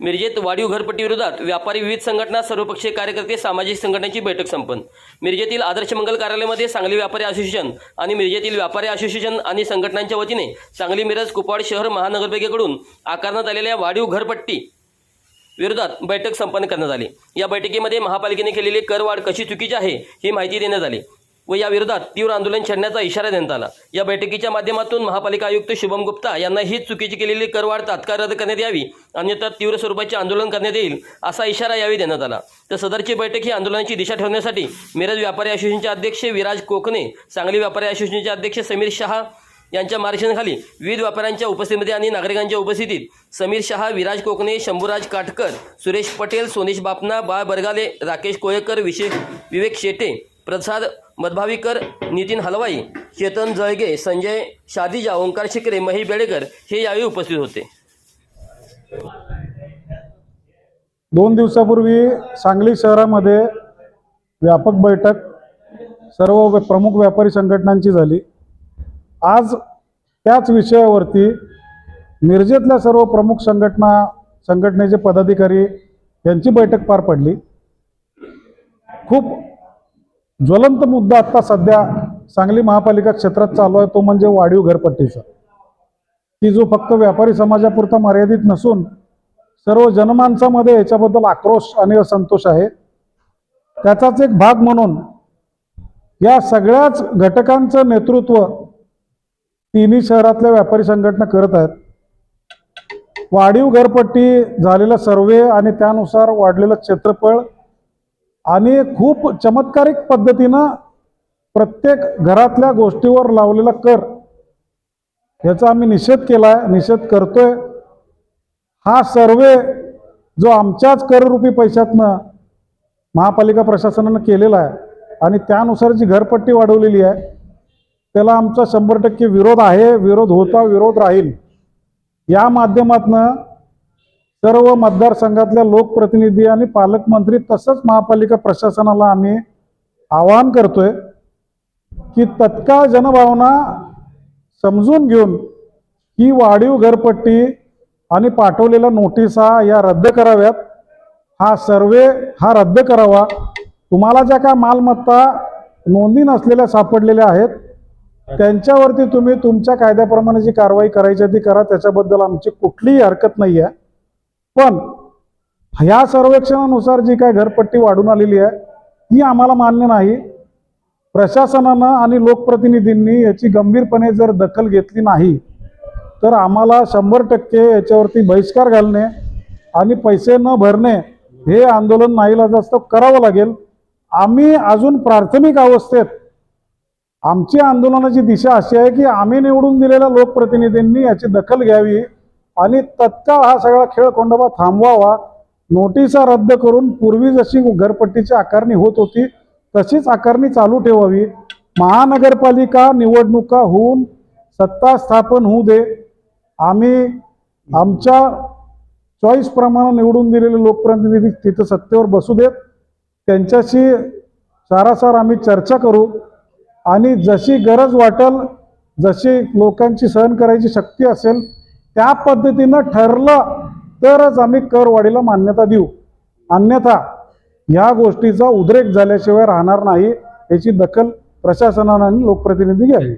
मिरजेत वाढीव घरपट्टीविरोधात व्यापारी विविध संघटना सर्वपक्षीय कार्यकर्ते सामाजिक संघटनांची बैठक संपन्न. मिरजेतील आदर्श मंगल कार्यालयामध्ये सांगली व्यापारी असोसिएशन आणि मिरजेतील व्यापारी असोसिएशन आणि संघटनांच्या वतीने सांगली मिरज कुपवाड शहर महानगरपालिकेकडून आकारण्यात आलेल्या वाढीव घरपट्टी विरोधात बैठक संपन्न करण्यात आली. या बैठकीमध्ये महापालिकेने केलेली करवाढ कशी चुकीची आहे ही माहिती देण्यात आली. व या विरोधात तीव्र आंदोलन छेडण्याचा इशारा देण्यात आला. या बैठकीच्या माध्यमातून महापालिका आयुक्त शुभम गुप्ता यांना ही चुकीची केलेली करवाढ तात्काळ रद्द करण्यात यावी अन्यथा तीव्र स्वरूपाचे आंदोलन करण्यात येईल असा इशारा यावेळी देण्यात आला. तर सदरची बैठक ही आंदोलनाची दिशा ठेवण्यासाठी मिरज व्यापारी असोसिएशनचे अध्यक्ष विराज कोकणे सांगली व्यापारी असोसिएशनचे अध्यक्ष समीर शहा यांच्या मार्गदर्शनाखाली विविध व्यापाऱ्यांच्या उपस्थितीमध्ये आणि नागरिकांच्या उपस्थितीत समीर शहा विराज कोकणे शंभूराज काटकर सुरेश पटेल सोनेश बापना बाळ बरगाले राकेश कोयेकर विशेष विवेक शेटे प्रसाद मधभावीकर नितीन हलवाई चेतन जळगे संजय शादिजा ओंकार शिकरे मही बेडेकर हे यावेळी उपस्थित होते. दोन दिवसापूर्वी सांगली शहरामध्ये व्यापक बैठक सर्व व्य- प्रमुख व्यापारी संघटनांची झाली. आज त्याच विषयावरती मिरजेतल्या सर्व प्रमुख संघटना संघटनेचे पदाधिकारी यांची बैठक पार पडली. खूप ज्वलंत मुद्दा आत्ता सध्या सांगली महापालिका क्षेत्रात चालू आहे तो म्हणजे वाढीव घरपट्टीचा. की जो फक्त व्यापारी समाजापुरता मर्यादित नसून सर्व जनमानसामध्ये याच्याबद्दल आक्रोश आणि असंतोष आहे. त्याचाच एक भाग म्हणून या सगळ्याच घटकांचं नेतृत्व तिन्ही शहरातल्या व्यापारी संघटना करत आहेत. वाढीव घरपट्टी झालेला सर्वे आणि त्यानुसार वाढलेलं क्षेत्रफळ आणि खूप चमत्कारिक पद्धतीनं प्रत्येक घरातल्या गोष्टीवर लावलेला कर याचा आम्ही निषेध केला आहे निषेध करतोय. हा सर्वे जो आमच्याच कररूपी पैशातनं महापालिका प्रशासनानं केलेला आहे आणि त्यानुसार जी घरपट्टी वाढवलेली आहे त्याला आमचा शंभर टक्के विरोध आहे विरोध होता विरोध राहील. या माध्यमातनं सर्व मतदारसंघातल्या लोकप्रतिनिधी आणि पालकमंत्री तसंच महापालिका प्रशासनाला आम्ही आवाहन करतोय की तत्काळ जनभावना समजून घेऊन ही वाढीव घरपट्टी आणि पाठवलेल्या नोटिसा या रद्द कराव्यात. हा सर्वे हा रद्द करावा. तुम्हाला ज्या काय मालमत्ता नोंदी नसलेल्या सापडलेल्या आहेत त्यांच्यावरती तुम्ही तुमच्या कायद्याप्रमाणे जी कारवाई करायची ती करा. त्याच्याबद्दल आमची कुठलीही हरकत नाही आहे पण ह्या सर्वेक्षणानुसार जी काय घरपट्टी वाढून आलेली आहे ती आम्हाला मान्य नाही. प्रशासनानं आणि लोकप्रतिनिधींनी याची गंभीरपणे जर दखल घेतली नाही तर आम्हाला शंभर टक्के याच्यावरती बहिष्कार घालणे आणि पैसे न भरणे हे आंदोलन नाहीला जास्त करावं लागेल. आम्ही अजून प्राथमिक अवस्थेत आमची आंदोलनाची दिशा अशी आहे की आम्ही निवडून दिलेल्या लोकप्रतिनिधींनी याची दखल घ्यावी. आणि तत्काळ हा सगळा खेळ कोंडोबा थांबवावा. नोटिसा रद्द करून पूर्वी जशी घरपट्टीची आकारणी होत होती तशीच आकारणी चालू ठेवावी. महानगरपालिका निवडणुका होऊन सत्ता स्थापन होऊ दे. आम्ही आमच्या चॉईस प्रमाणे निवडून दिलेले लोकप्रतिनिधी तिथं सत्तेवर बसू देत. त्यांच्याशी सारासार आम्ही चर्चा करू. आणि जशी गरज वाटेल जशी लोकांची सहन करायची शक्ती असेल त्या पद्धतीनं ठरलं तरच आम्ही करवाढीला मान्यता देऊ. अन्यथा ह्या गोष्टीचा उद्रेक झाल्याशिवाय राहणार नाही याची दखल प्रशासनानं आणि लोकप्रतिनिधी घ्यावी.